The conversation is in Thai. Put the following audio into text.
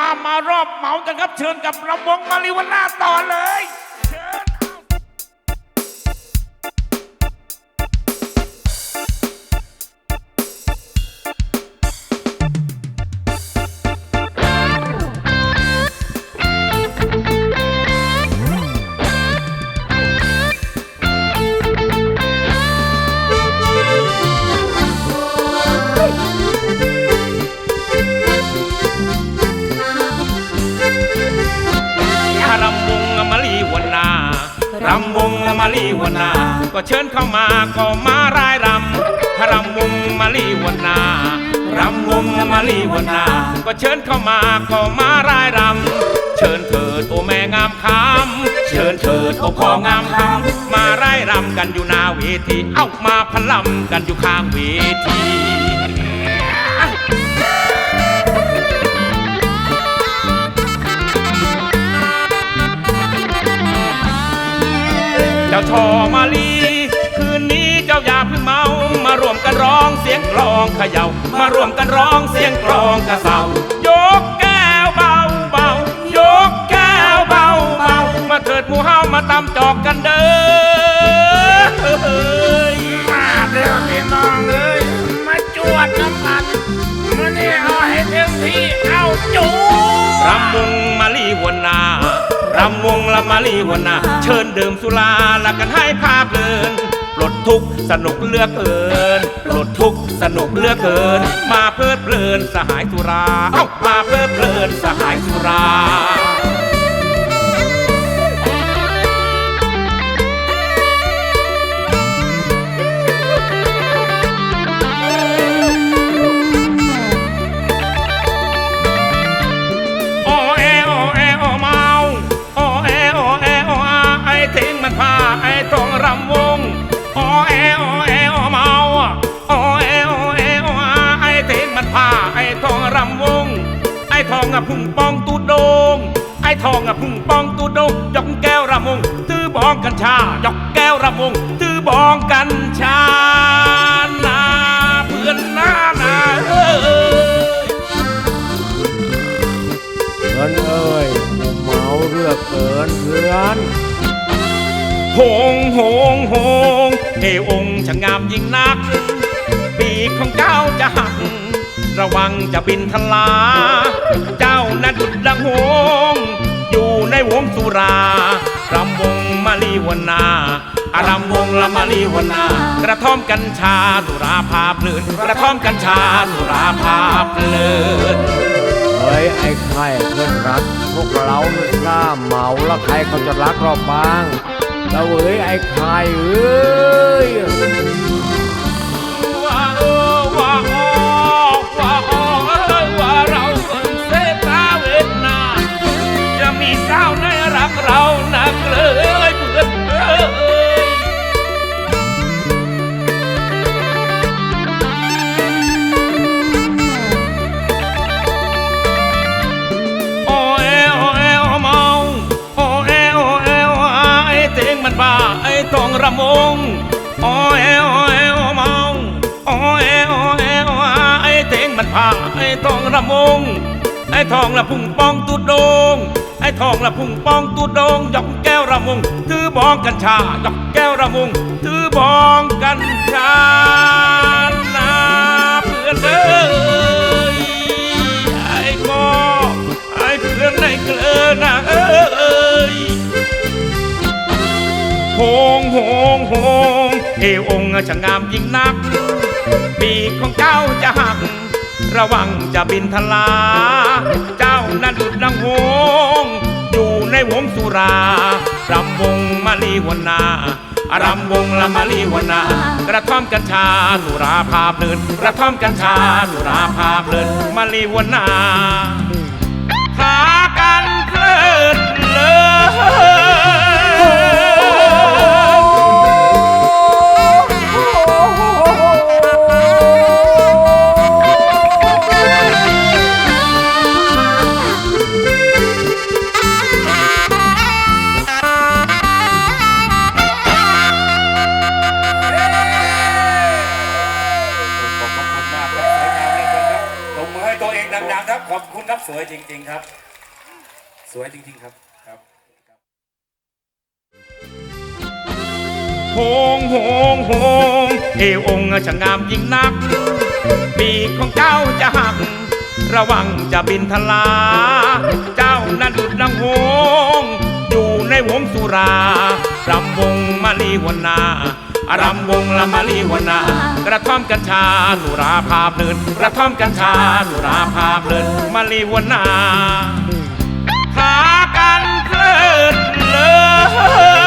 มามารอบเหมากันครับเชิญกับระวงมาริวันนาต่อเลย รำวงมาลีวนา ก็เชิญเข้ามาก็มารายรำรำวงมาลีวนา รำวงมาลีวนา ก็เชิญเข้ามาก็มารายรำ เชิญเถิดโอแม่งามคำเชิญเถิดโอพ่องามคำมารายรำกันอยู่หน้าเวที เอ้ามาพลำกันอยู่ข้างเวที เจ้าชอมาลี คืนนี้เจ้าอย่าเพิ่งเมา มารวมกันร้องเสียงกลองเขย่า มารวมกันร้องเสียงกลองกระเซายกแก้วเบาเบายกแก้วเบาเบามาเถิดหมู่เฮามาตำจอกกันเด้อมาเด้อพี่น้องเอ้ยมาจวดน้ำมันมานี่เอาให้เต็มที่เอาจูรำวงมาลีวันนารำวงละมาลีวันนาเชิญดื่มสุราแล้วกันให้ภาพเลินปลดทุกข์สนุกเลือกเกินปลดทุกข์สนุกเลือกเกิน มาเพลิดเพลินสหายสุราเอ้ามาเพลิดเพลินสหายสุรา รำวงโอเอโอเอโอเมาโอเอโอเอโออาไอ้ทิ้งมันพาไอทองรำวง ไอทองอะพุ่งปองตูดงไอทองอะพุ่งปองตูดงยกแก้วรำวงถือบองกัญชายกแก้วรำวงถือบองกัญชานาเพื่อนหน้านาเอ้ยเงินเอ้ยเมาเลือเกินเพื่อน งโหงโหงเอองค์ช่างงามยิ่งนัก ปีกของเจ้าจะหัก ระวังจะบินทลา เจ้านั้นดุดดังโหง อยู่ในวงสุรารำวงมาลีวนาอารำวงละมาลีวนา กระท่อมกัญชาสุราพาเพลินกระท่อมกัญชาสุราพาเพลินเฮ้ยไอ้ไข่เพื่อนรักพวกเราไม่กล้าเมาแล้วใครเขาจะรักเราบ้าง เราเอ้ยไอ้ไข่เอ้ยว่าเออว่าออกว่าออกเอ้ยว่าเราคนเซตาเวทนาจะมีสาวในรักเรานักเลยเพื่อนเอ้ย ป้าไอ้ทองระมงโอเอโอเอโอเมาโอเอโอเอโออาไอ้เต็งมันพาไอ้ทองระมงไอ้ทองละพุ่งปองตุดงไอ้ทองละพุ่งปองตุดงยกแก้วระมงถือบองกัญชายกแก้วระมงถือบอง โหงเอวองค์ช่างงามยิ่งนัก ปีกของเจ้าจะหัก ระวังจะบินทลา เจ้านั้นดุดดังโหงอยู่ในวงสุรารำวงมาลีวันนารำวงละมาลีวันนากระท่อมกัญชาสุราพาพเพลินกระท่อมกัญชาสุราพาพเพลินมาลีวันนา ตัวเองครับ ขอบคุณครับสวยจริง ๆ ครับ สวยจริง ๆ ครับครับโหงโหงโหงเอวองค์ช่างงามยิ่งนัก ปีกของเจ้าจะหัก ระวังจะบินทลา เจ้านั้นดุดดังโหงอยู่ในวงสุรารำวงมาลีวนา รำวงละมาลีวนา กระท่อมกัญชาสุราพาเพลินกระท่อมกัญชาสุราพาเพลินมาลีวนาพากันเพลินเลย